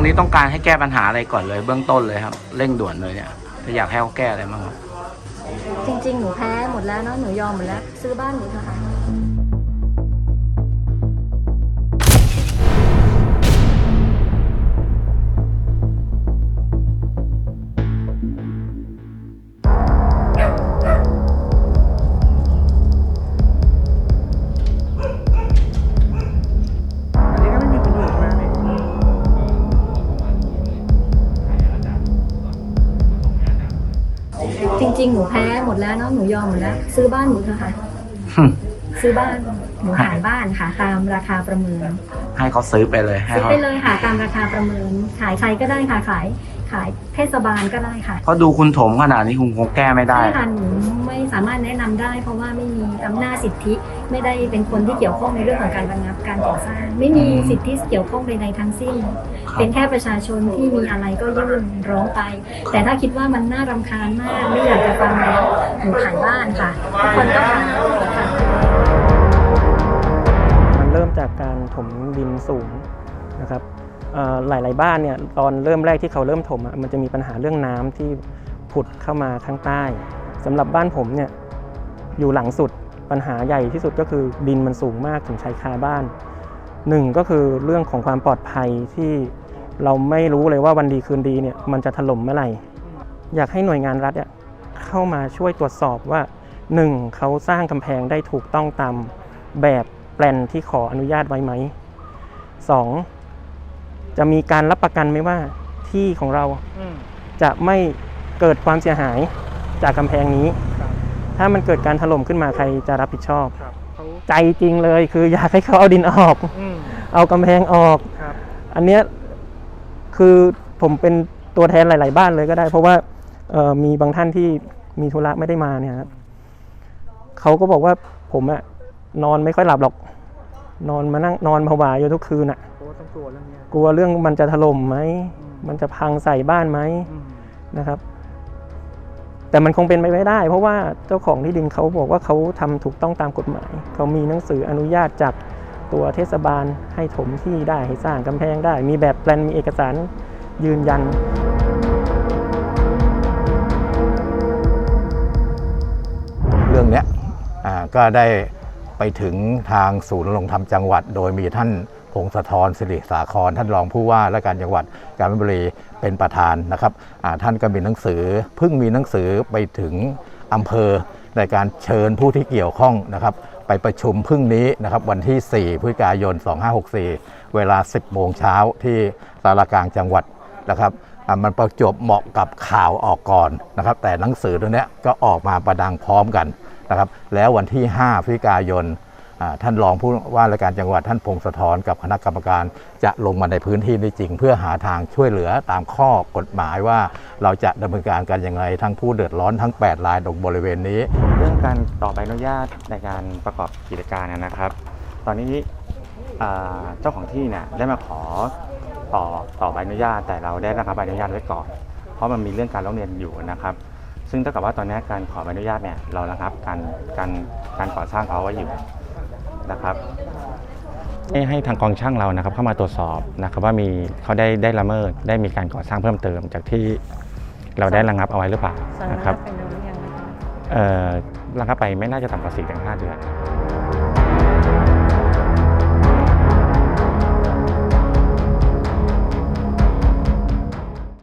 รงนี้ต้องการให้แก้ปัญหาอะไรก่อนเลย เบื้องต้นเลยครับ เร่งด่วนเลยเนี่ยถ้าอยากให้เขาแก้อะไรบ้างครับ จริง ๆ หนูแพ้หมดแล้วเนาะ หนูยอมหมดแล้ว ซื้อบ้านหนูเถอะค่ะ ริงๆหนูแพ้หมดแล้วเนาะหนูยอมหมดแล้ว ซื้อบ้านหนูเถอะค่ะ ซื้อบ้านหนูขายบ้านค่ะตามราคาประเมินให้เขาซื้อไปเลยให้ซื้อเขา ไปเลยค่ะตามราคาประเมิน ขายใครก็ได้ค่ะขาย ขายเทศบาลก็ได้ค่ะเพราะดูคุณถมขนาดนี้คุณคงแก้ไม่ได้ ใช่ค่ะหนูไม่สามารถแนะนำได้ เพราะว่าไม่มีอำนาจสิทธิ ไม่ได้เป็นคนที่เกี่ยวข้องในเรื่องของการระงับการก่อสร้าง ไม่มีสิทธิเกี่ยวข้องใดๆทั้งสิ้น ครับ เป็นแค่ประชาชนที่มีอะไรก็ยื่นร้องไป แต่ถ้าคิดว่ามันน่ารำคาญมาก ไม่อยากจะฟังแล้วหนูขายบ้านค่ะทุกคนก็ขายค่ะ มันเริ่มจากการถมดินสูงนะครับเอ่อ หลาย ๆ บ้านเนี่ยตอนเริ่มแรกที่เขาเริ่มถมมันจะมีปัญหาเรื่องน้ำที่ผุดเข้ามาข้างใต้สำหรับบ้านผมเนี่ยอยู่หลังสุดปัญหาใหญ่ที่สุดก็คือดินมันสูงมากถึงชายคาบ้านหนึ่งก็คือเรื่องของความปลอดภัยที่เราไม่รู้เลยว่าวันดีคืนดีเนี่ยมันจะถล่มเมื่อไหร่ อยากให้หน่วยงานรัฐเข้ามาช่วยตรวจสอบว่าหนึ่งเขาสร้างกำแพงได้ถูกต้องตามแบบแปลนที่ขออนุญาตไว้ไหมสอง จะมีการรับประกันไหมว่าที่ของเราจะไม่เกิดความเสียหายจากกำแพงนี้ ครับถ้ามันเกิดการถล่มขึ้นมาใครจะรับผิดชอบ ครับเขาใจจริงเลยคืออยากให้เขาเอาดินออก อืมเอากำแพงออก ครับอันเนี้ยคือผมเป็นตัวแทนหลาย ๆ บ้านเลยก็ได้ เพราะว่าเอ่อมีบางท่านที่มีธุระไม่ได้มาเนี่ยครับเขาก็บอกว่าผมอะนอนไม่ค่อยหลับหรอก นอนมานั่งนอนผวาอยู่ทุกคืนอะ เพราะว่าต้องกลัวเรื่องเนี้ยกลัวเรื่องมันจะถล่มไหมอืมมันจะพังใส่บ้านไหมอืมนะครับ แต่มันคงเป็นไปไม่ได้ เพราะว่าเจ้าของที่ดินเขาบอกว่าเขาทำถูกต้องตามกฎหมาย เขามีหนังสืออนุญาตจากตัวเทศบาลให้ถมที่ได้ให้สร้างกำแพงได้ มีแบบแปลนมีเอกสารยืนยันเรื่องเนี้ยอ่าก็ได้ไปถึงทางศูนย์ดำรงธรรมจังหวัด โดยมีท่าน พงศธรสิริสาคร ท่านรองผู้ว่าและการจังหวัดกาญจนบุรีเป็นประธานนะครับท่านก็มีหนังสือเพิ่งมีหนังสือไปถึงอำเภอในการเชิญผู้ที่เกี่ยวข้องนะครับ ไปประชุมพรุ่งนี้นะครับวันที่ 4 พฤศจิกายน 2564 เวลา 10 โมงเช้าที่สารกลางจังหวัดนะครับมันประจบเหมาะกับข่าวออกก่อนนะครับ แต่หนังสือตัวนี้ก็ออกมาประดังพร้อมกันนะครับ แล้ววันที่ 5 พฤศจิกายน ท่านรองผู้ว่าราชการจังหวัดท่านพงศธรกับคณะกรรมการจะลงมาในพื้นที่นี้จริง เพื่อหาทางช่วยเหลือตามข้อกฎหมายว่าเราจะดำเนินการกันยังไงทั้งผู้เดือดร้อนทั้ง 8 รายตรงบริเวณนี้ เรื่องการต่อใบอนุญาตในการประกอบกิจการนะครับ ตอนนี้เจ้าของที่เนี่ยได้มาขอต่อต่อใบอนุญาตแต่เราได้รับใบอนุญาตไว้ก่อน เพราะมันมีเรื่องการร้องเรียนอยู่นะครับ ซึ่งเท่ากับว่าตอนนี้การขอใบอนุญาตเนี่ยเราระงับการการการก่อสร้างเขาไว้อยู่ นะครับให้ให้ทางกองช่างเรานะครับเข้ามาตรวจสอบนะครับว่ามีเขาได้ได้ละเมิดได้มีการก่อสร้างเพิ่มเติมจากที่เราได้ระงับเอาไว้หรือเปล่านะครับเอ่อระงับไปไม่น่าจะต่ำกว่า4-5เดือน